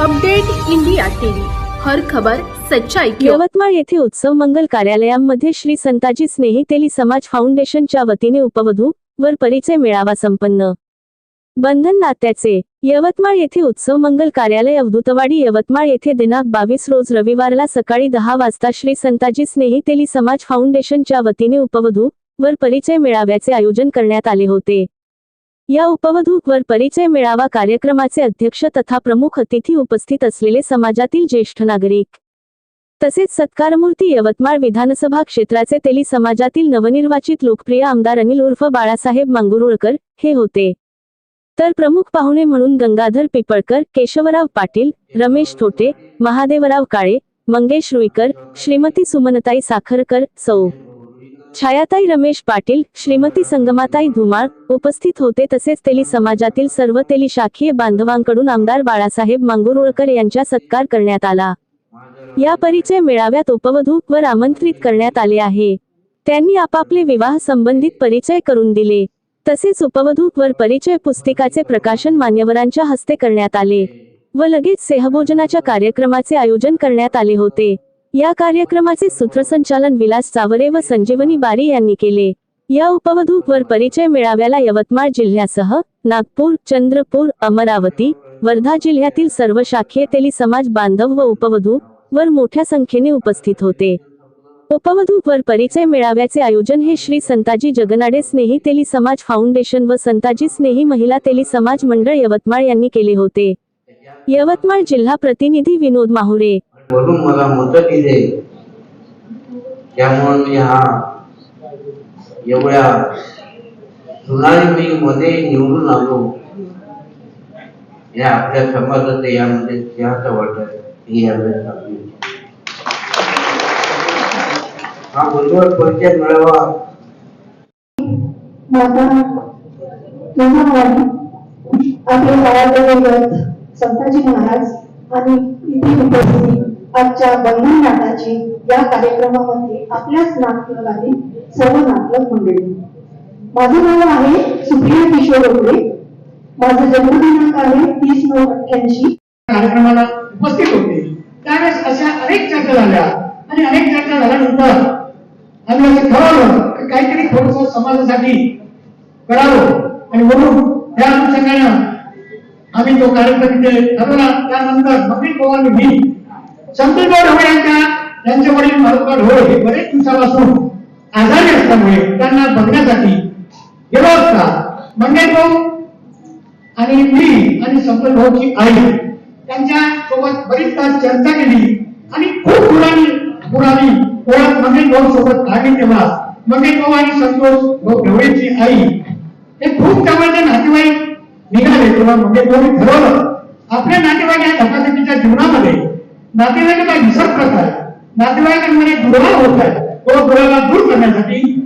Update India TV. हर खबर सच्चाई यवतमाळ येथे उत्सव मंगल कार्यालयामध्ये श्री संताजी स्नेहितेली समाज फाउंडेशनच्या वतीने उपवधू वर परिचय मेळावा संपन्न. बंधन नात्याचे यवतमाळ येथे उत्सव मंगल कार्यालय अवधूतवाडी यवतमाळ येथे दिनांक बावीस रोज रविवारला सकाळी दहा वाजता श्री संताजी स्नेहितेली समाज फाउंडेशनच्या वतीने उपवधू वर परिचय मेळाव्याचे आयोजन करण्यात आले होते. या उपवधू वर परिचय मेळावा कार्यक्रमाचे अध्यक्ष तथा प्रमुख अतिथी उपस्थित असलेले समाजातील ज्येष्ठ नागरिक. तसेच सत्कारमूर्ती यवतमाळ विधानसभा क्षेत्राचे तेली समाजातील नवनिर्वाचित लोकप्रिय आमदार अनिल उर्फ बाळासाहेब मांगुरुळकर हे होते. तर प्रमुख पाहुणे म्हणून गंगाधर पिपळकर केशवराव पाटील रमेश थोटे महादेवराव काळे मंगेश रुईकर श्रीमती सुमनताई साखरकर सौ. छायाताई रमेश पाटील श्रीमती संगमाताई धुमाळ उपस्थित होते तसेच तेली समाजातील सर्व तेली शाखीय बांधवांकडून आमदार बाळासाहेब मांगुरुळकर यांचा सत्कार करण्यात आला. या परिचय मेळाव्यात उपवधू वर आमंत्रित करण्यात आले आहे. त्यांनी आपापले विवाह संबंधित परिचय करून दिले. तसेच उपवधू वर परिचय पुस्तिकाचे प्रकाशन मान्यवरांच्या हस्ते करण्यात आले व लगेच सेहभोजनाच्या कार्यक्रमाचे आयोजन करण्यात आले होते. या कार्यक्रमाचे सूत्रसंचालन विलास चावरे व संजीवनी बारी यांनी केले. या उपवधू वर परिचय मेळाव्याला यवतमाळ जिल्ह्यासह नागपूर चंद्रपूर अमरावती वर्धा जिल्ह्यातील सर्व शाखीय तेली समाज बांधव व उपवधू वर मोठ्या संख्येने उपस्थित होते. उपवधू वर परिचय मेळाव्याचे आयोजन हे श्री संताजी जगनाडे स्नेही तेली समाज फाउंडेशन व संताजी स्नेही महिला तेली समाज मंडळ यवतमाळ यांनी केले होते. यवतमाळ जिल्हा प्रतिनिधी विनोद माहुरे. म्हणून मला मतं दिले. त्यामुळे मी हा एवढ्या सुनारी मध्ये निवडून आलो. या आपल्या समाजाचं यामध्ये सिंहाचं वाटत. ही यावेळेस आपली हा बरोबर परिचय मिळावा. आपले गावाजवळ संताजी महाराज आणि इथे उपस्थित आजच्या बंधन नाटाची या कार्यक्रमामध्ये आपल्याच नाटकाने सर्व नाटक मंडळी. माझं नाव आहे सुप्रिया किशोर रोकडे माझं जन्मदिनांक आहे तीस नऊ अठ्ठ्याऐंशी. कार्यक्रमाला उपस्थित होते. त्यावेळेस अशा अनेक चर्चा झाल्या आणि अनेक चर्चा झाल्यानंतर आम्ही असं ठरवलं की काहीतरी थोडस समाजासाठी करावं आणि म्हणून त्या अनुषंगानं आम्ही तो कार्यक्रम इथे ठरवला. त्यानंतर नवीन पवार मी संतोषभाऊ ढवळे यांच्या त्यांचे वडील मारुतबा ढवळे हे बरेच दिवसापासून आजारी असल्यामुळे त्यांना बघण्यासाठी गेलो असता. म्हणजे मंगल भाऊ आणि मी आणि संपत भाऊची आई त्यांच्यासोबत बरीच तास चर्चा केली आणि खूप मुलांनी पुराणी ओळख म्हणजे मंगेश भाऊ सोबत काढली तेव्हा. म्हणजे मंगेश भाऊ आणि संतोष भाऊ ढवळेची आई हे खूप जवळचे नातेवाईक निघाले तेव्हा मंगेश भाऊ ठरवलं. आपल्या नातेवाईक या धकाधकीच्या जीवनामध्ये नातेवाईकाचा विसर प्रकार. नातेवाईकांमध्ये दुरावा होत आहे. तो दुरावा दूर करण्यासाठी